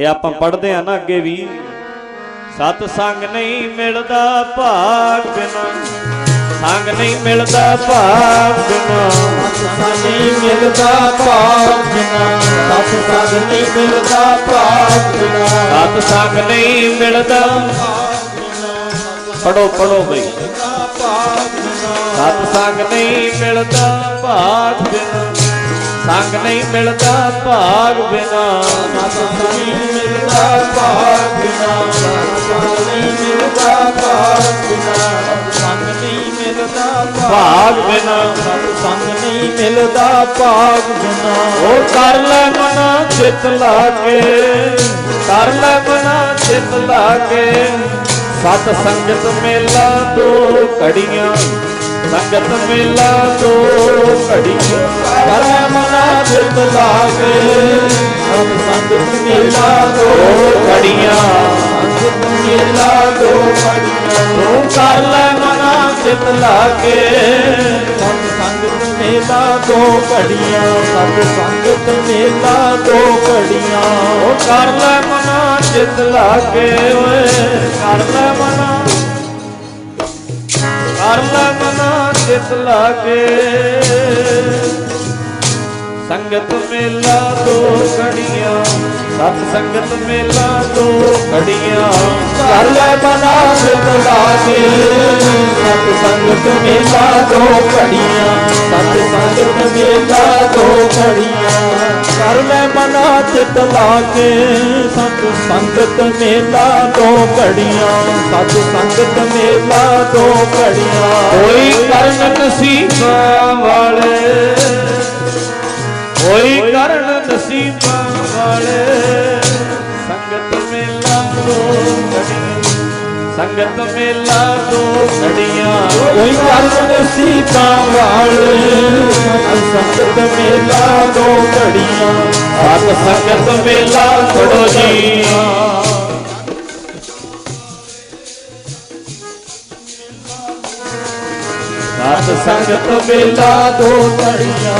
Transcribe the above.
ਇਹ ਆਪਾਂ ਪੜ੍ਹਦੇ ਆ ਨਾ ਅੱਗੇ ਵੀ। ਸਤ ਸੰਗ ਨਹੀਂ ਮਿਲਦਾ ਭਾਗ ਬਿਨਾ। ਸੰਗ ਨਹੀਂ ਮਿਲਦਾ ਭਾਗ ਬਿਨਾ। ਨਹੀਂ ਮਿਲਦਾ ਭਾਗ ਬਿਨਾ। ਸਤ ਸੰਗ ਨਹੀਂ ਮਿਲਦਾ ਭਾਗ ਬਿਨਾ। ਸਤ ਸੰਗ ਨਹੀਂ ਮਿਲਦਾ। ਪੜੋ ਪੜੋ ਬਈ। ਸਤ ਸੰਗ ਨਹੀਂ ਮਿਲਦਾ ਭਾਗ ਬਿਨਾ। ਸੰਗ ਨਹੀਂ ਮਿਲਦਾ ਭਾਗ ਬਿਨਾ। ਸਤ ਨਹੀਂ ਮਿਲਦਾ ਭਾਗ ਬਿਨਾ। ਸਤ ਨਹੀਂ ਮਿਲਦਾ ਭਾਗ ਬਿਨਾ। ਸੰਗ ਨਹੀਂ ਮਿਲਦਾ ਭਾਗ ਬਿਨਾ। ਸੰਗ ਨਹੀਂ ਮਿਲਦਾ ਭਾਗ ਬਿਨਾ। ਉਹ ਕਰ ਲੈ ਮਨਾ ਚਿਤ ਲਾ ਕੇ। ਕਰ ਲੈ ਮਨਾ ਚਿਤ ਲਾ ਕੇ। ਸਤ ਸੰਗਤ ਮੇਲਾ ਦੋ ਘੜੀਆਂ। ਸੰਗਤ ਮੇਲਾ ਦੋ ਘੜੀਆਂ। ਮਨਾ ਚਿਤ ਲਾਗੇ ਸਤ ਮੇਲਾ ਦੋ ਦੋ ਘੜੀਆਂ ਸੰਗਤ ਮੇਲਾ ਦੋ ਪੜੀਆਂ। ਤੂੰ ਕਰ ਲੈ ਮਨਾ ਚਿਤ ਲਾ ਕੇ ਸੰਗਤ ਮੇਲਾ ਦੋ ਘੜੀਆਂ ਸਤ ਸੰਗਤ ਮੇਲਾ ਦੋ ਘੜੀਆਂ ਉਹ ਕਰ ਲੈ ਮਨਾ ਚਿਤ ਲਾ ਓਏ, ਕਰ ਲੈ ਮਨਾ। ਕਰ ਲੈ ਮਨਾ ਚਿਤ ਲਾ ਸੰਗਤ ਮੇਲਾ ਦੋ ਘੜੀਆਂ ਸਤ ਸੰਗਤ ਮੇਲਾ ਦੋ ਘੜੀਆਂ ਕਰ ਲੈ ਮਨਾ ਚਿਤ ਲਾਗੇ ਸਤ ਸੰਗਤ ਮੇਲਾ ਦੋ ਘੜੀਆਂ ਸਤ ਸੰਗਤ ਮੇਲਾ ਦੋ ਘੜੀਆਂ ਕਰ ਲੈ ਮਨਾ ਚਿਤ ਕੇ ਸਤ ਸੰਗਤ ਮੇਲਾ ਦੋ ਘੜੀਆਂ ਸਤ ਸੰਗਤ ਮੇਲਾ ਦੋ ਘੜੀਆਂ ਕੋਈ ਕਰਨ ਨਸੀਬਾਂ ਵਾਲੇ। ਸੰਗਤ ਮੇਲਾ ਦੋ ਘੜੀਆਂ ਸੰਗਤ ਮੇਲਾ ਦੋ ਘੜੀਆਂ। ਕੋਈ ਕਰਨ ਸੀਤਾ ਵਾਲੇ। ਸੰਗਤ ਮੇਲਾ ਦੋ ਘੜੀਆਂ ਸਤ ਸੰਗਤ ਮੇਲਾ ਛੜੋ ਜੀ ਸਤ ਸੰਗਤ ਮੇਲਾ ਦੋ ਘੜੀਆਂ